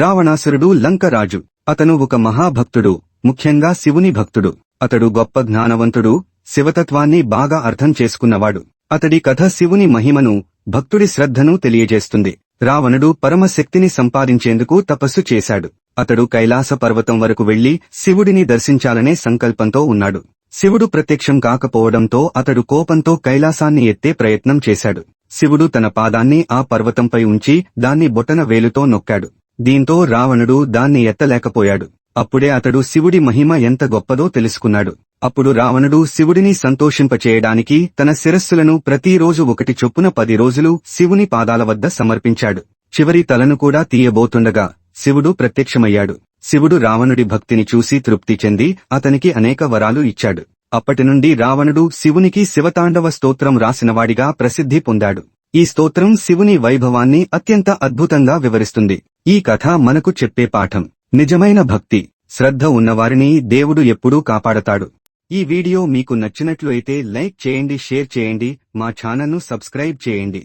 రావణాసురుడు లంకరాజు. అతను ఒక మహాభక్తుడు ముఖ్యంగా శివుని భక్తుడు. అతడు గొప్ప జ్ఞానవంతుడు శివతత్వాన్ని బాగా అర్థం చేసుకున్నవాడు. అతడి కథ శివుని మహిమను భక్తుడి శ్రద్ధను తెలియజేస్తుంది. రావణుడు పరమశక్తిని సంపాదించేందుకు తపస్సు చేశాడు. అతడు కైలాస పర్వతం వరకు వెళ్ళి శివుడిని దర్శించాలనే సంకల్పంతో ఉన్నాడు. శివుడు ప్రత్యక్షం కాకపోవడంతో అతడు కోపంతో కైలాసాన్ని ఎత్తే ప్రయత్నం చేశాడు. శివుడు తన పాదాన్ని ఆ పర్వతంపై ఉంచి దాన్ని బొటన వేలుతో నొక్కాడు. దీంతో రావణుడు దాన్ని ఎత్తలేకపోయాడు. అప్పుడే అతడు శివుడి మహిమ ఎంత గొప్పదో తెలుసుకున్నాడు. అప్పుడు రావణుడు శివుడిని సంతోషింపచేయడానికి తన శిరస్సులను ప్రతిరోజు ఒకటి చొప్పున పది రోజులు శివుని పాదాల వద్ద సమర్పించాడు. చివరి తలను కూడా తీయబోతుండగా శివుడు ప్రత్యక్షమయ్యాడు. శివుడు రావణుడి భక్తిని చూసి తృప్తి చెంది అతనికి అనేక వరాలు ఇచ్చాడు. అప్పటి నుండి రావణుడు శివునికి శివతాండవ స్తోత్రం రాసినవాడిగా ప్రసిద్ధి పొందాడు. ఈ స్తోత్రం శివుని వైభవాన్ని అత్యంత అద్భుతంగా వివరిస్తుంది. ఈ కథ మనకు చెప్పే పాఠం నిజమైన భక్తి శ్రద్ధ ఉన్నవారిని దేవుడు ఎప్పుడూ కాపాడతాడు. ఈ వీడియో మీకు నచ్చినట్లు అయితే లైక్ చేయండి షేర్ చేయండి మా ఛానల్ను సబ్స్క్రైబ్ చేయండి.